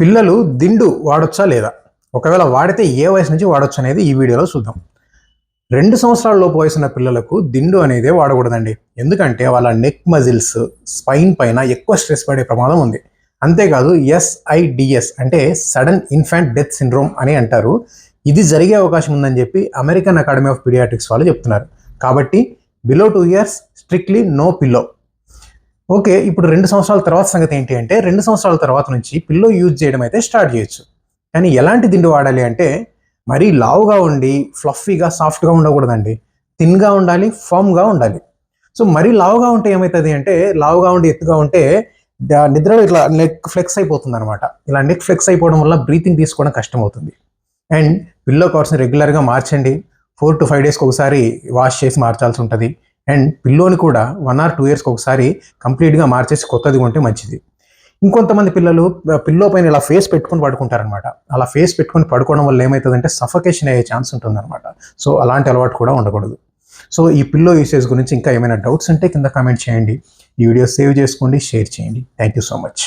పిల్లలు దిండు వాడొచ్చా లేదా? ఒకవేళ వాడితే ఏ వయసు నుంచి వాడొచ్చు అనేది ఈ వీడియోలో చూద్దాం. రెండు సంవత్సరాల లోపు వయసున్న పిల్లలకు దిండు అనేది వాడకూడదండి. ఎందుకంటే వాళ్ళ నెక్ మజిల్స్ స్పైన్ పైన ఎక్కువ స్ట్రెస్ పడే ప్రమాదం ఉంది. అంతేకాదు ఎస్ఐడిఎస్ అంటే సడన్ ఇన్ఫాంట్ డెత్ సిండ్రోమ్ అని అంటారు. ఇది జరిగే అవకాశం ఉందని చెప్పి అమెరికన్ అకాడమీ ఆఫ్ పీడియాట్రిక్స్ వాళ్ళు చెప్తున్నారు. కాబట్టి below two years strictly no pillow okay ఇప్పుడు రెండు సంవత్సరాల తర్వాత సంగతి ఏంటి అంటే రెండు సంవత్సరాల తర్వాత నుంచి పిల్లో యూజ్ చేయడం అయితే స్టార్ట్ చేయొచ్చు. కానీ ఎలాంటి దిండు వాడాలి అంటే మరీ లావుగా ఉండి ఫ్లఫీగా సాఫ్ట్గా ఉండకూడదండి. థిన్గా ఉండాలి ఫామ్గా ఉండాలి. సో మరీ లావుగా ఉంటే ఏమవుతుంది అంటే లావుగా ఉండి ఎత్తుగా ఉంటే నిద్రలో ఇట్లా నెక్ ఫ్లెక్స్ అయిపోతుంది అనమాట ఇలా నెక్ ఫ్లెక్స్ అయిపోవడం వల్ల బ్రీతింగ్ తీసుకోవడం కష్టం అవుతుంది అండ్ పిల్లో కవర్స్ని రెగ్యులర్గా మార్చండి. ఫోర్ టు ఫైవ్ డేస్కి ఒకసారి వాష్ చేసి మార్చాల్సి ఉంటుంది. అండ్ పిల్లోని కూడా వన్ ఆర్ టూ ఇయర్స్కి ఒకసారి కంప్లీట్గా మార్చేసి కొత్తది కొంటే మంచిది. ఇంకొంతమంది పిల్లలు పిల్లో పైన ఇలా ఫేస్ పెట్టుకొని పడుకుంటారనమాట అలా ఫేస్ పెట్టుకొని పడుకోవడం వల్ల ఏమవుతుందంటే సఫకేషన్ అయ్యే ఛాన్స్ ఉంటుందన్నమాట. సో అలాంటి అలవాటు కూడా ఉండకూడదు. సో ఈ పిల్లో యూసేజ్ గురించి ఇంకా ఏమైనా డౌట్స్ ఉంటే కింద కామెంట్ చేయండి. ఈ వీడియో సేవ్ చేసుకోండి షేర్ చేయండి. Thank you so much